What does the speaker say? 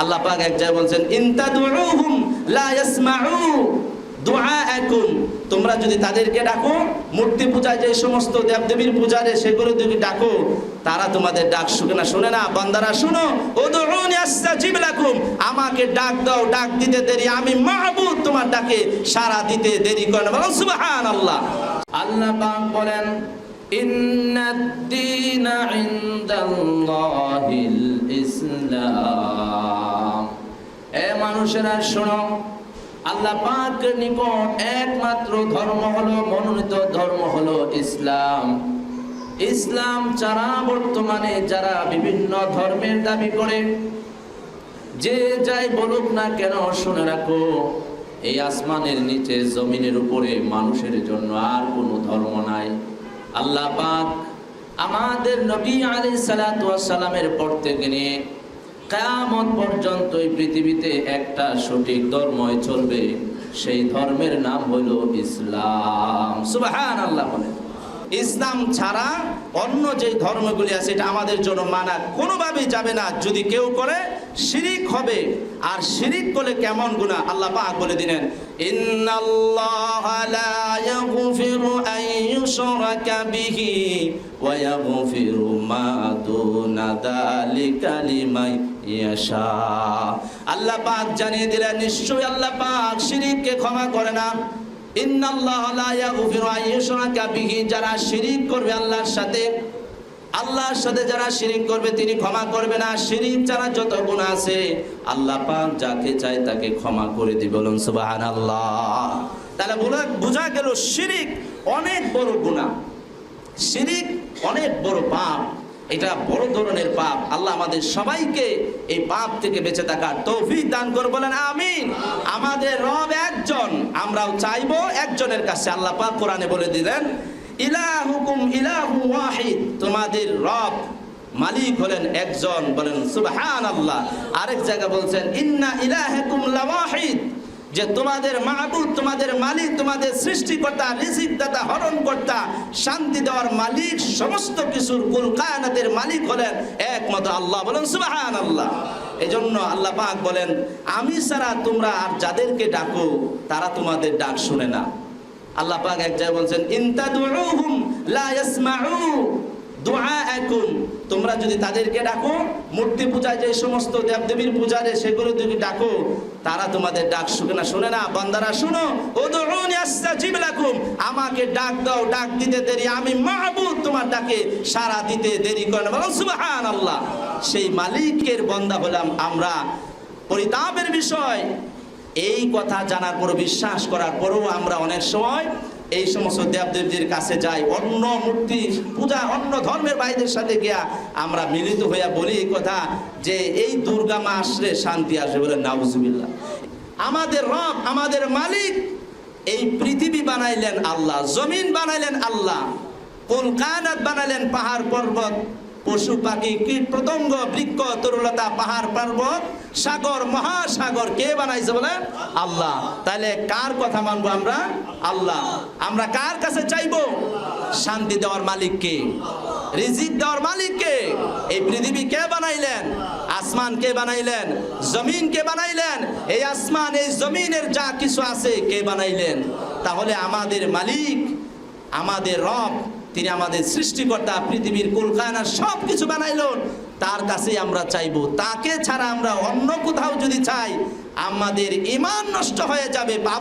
আল্লাহ পাক এক জায়গায় বলছেন ইনতাদুহুম লা ইয়াসমাউ দুআআকুম। তোমরা যদি তাদেরকে ডাকো, মূর্তি পূজা যে সমস্ত দেবদেবীর পূজারে সেগুলো যদি ডাকো, তারা তোমাদের ডাক শুনে না শুনে না, বান্দারা শুনো, উদউনি আস্তাজিব লাকুম। আমাকে ডাক দাও, ডাক দিতে দেরি, আমি মাহবুব তোমার ডাকে সারা দিতে দেরি করে না। বলুন সুবহানাল্লাহ। আল্লাহ পাক বলেন ইন্নাদ-দীনা ইনদাল্লাহিল ইসলাম এ মানুষেরা শোনো, আল্লাহ পাকের নিকট একমাত্র ধর্ম হলো, মনোনীত ধর্ম হলো ইসলাম। ইসলাম ছাড়া বর্তমানে যারা বিভিন্ন ধর্মের দাবি করে, যে যাই বলুক না কেন, শুনে রাখো, এই আসমানের নিচে, জমিনের উপরে মানুষের জন্য আর কোনো ধর্ম নাই। আল্লাহ পাক আমাদের নবী আলী সালামের পর থেকে নিয়ে কেয়ামত পর্যন্ত এই পৃথিবীতে একটা সঠিক ধর্মই চলবে। সেই ধর্মের নাম হলো ইসলাম। সুবাহান আল্লাহ বলেন ইসলাম ছাড়া অন্য যে ধর্মগুলি আছে, এটা আমাদের জন্য মানা কোনোভাবেই যাবে না। যদি কেউ করে শিরিক হবে, আর শিরিক করলে কেমন গুনাহ? আল্লাহ পাক বলে দিলেন লা ওয়া মা আল্লাহ পাক জানিয়ে দিলেন, নিশ্চয়ই আল্লাহ পাক শিরিককে ক্ষমা করে না। ইন্নাল্লাহ যারা শিরিক করবে আল্লাহর সাথে আল্লাহর সাথে যারা শিরিক করবে, তিনি ক্ষমা করবে না। শিরিক ছাড়া যত গুণ আছে, আল্লাহ পাক যাকে চায় তাকে ক্ষমা করে দিবে। বলুন, সুবহানাল্লাহ। তাহলে বোঝা গেল শিরিক অনেক বড় গুনাহ। শিরিক অনেক বড় পাপ। এটা বড় ধরনের পাপ। আল্লাহ আমাদের সবাইকে এই পাপ থেকে বেঁচে থাকার তৌফিক দান করে বলেন আমিন। আমাদের রব একজন, আমরাও চাইব একজনের কাছে আল্লাহ পাক কোরআনে বলে দিলেন ইলাহুকুম ইলাহু ওয়াহিদ। তোমাদের রব মালিক হলেন একজন, বলেন সুবহানাল্লাহ। আরেক জায়গা বলছেন, ইন্না ইলাহাকুম লাওয়াহিদ। যে তোমাদের মাহবুব, তোমাদের মালিক, তোমাদের সৃষ্টিকর্তা রিজিক দাতা হরণ কর্তা শান্তি দেওয়ার মালিক, সমস্ত কিছুর কুল কায়নাতের মালিক হলেন একমাত্র আল্লাহ, বলেন সুবাহান আল্লাহ এই জন্য আল্লাহ পাক বলেন, আমি ছাড়া তোমরা আর যাদেরকে ডাকো, তারা তোমাদের ডাক শুনে না। আল্লাহ পাক এক জায়গায় বলছেন ইনতাদুহুম লা ইয়াসমাউ দুআআকুম তোমরা যদি তাদেরকে ডাকো, মূর্তি পূজায় যে সমস্ত দেবদেবীর পূজারে সেগুলো যদি ডাকো, তারা তোমাদের ডাক শুনে না শুনে না, বান্দারা শুনো, উদউনি আস্তাজিব লাকুম। আমাকে ডাক দাও, ডাক দিতে দেরি, আমি মাহবুব তোমার ডাকে সারা দিতে দেরি করে না বলুন, সুবহানাল্লাহ। সেই মালিকের বান্দা হলাম আমরা। পরিতাপের বিষয় এই কথা জানার পর, বিশ্বাস করার পরেও আমরা অনেক সময় এই সমস্ত দেবদেবীর কাছে যাই। অন্য মূর্তি পূজা, অন্য ধর্মের ভাইদের সাথে গিয়া আমরা মিলিত হইয়া বলি এই কথা যে, এই দুর্গা মা আসলে শান্তি আসবে বলে নাউজুবিল্লাহ। আমাদের রব, আমাদের মালিক এই পৃথিবী বানাইলেন আল্লাহ, জমিন বানাইলেন আল্লাহ কোন কায়নাত বানাইলেন পাহাড় পর্বত পশু পাখি, কীট পতঙ্গ, বৃক্ষ, তরুলতা, পাহাড়, পর্বত, সাগর, মহাসাগর, কে বানাইছে বলে? আল্লাহ। তাহলে কার কথা মানবো আমরা? আল্লাহ। আমরা কার কাছে চাইব? শান্তি দেওয়ার মালিক কে? রিজিক দেওয়ার মালিক কে? এই পৃথিবী কে বানাইলেন? আসমান কে বানাইলেন? জমিন কে বানাইলেন? এই আসমান, এই জমিনের যা কিছু আছে, কে বানাইলেন? তাহলে আমাদের মালিক, আমাদের রব তিনি আমাদের সৃষ্টিকর্তা, পৃথিবীর কুলকায়না সব কিছু বানাইলেন। তার কাছেই আমরা চাইব। তাকে ছাড়া আমরা অন্য কোথাও যদি চাই, আমাদের ইমান নষ্ট হয়ে যাবে।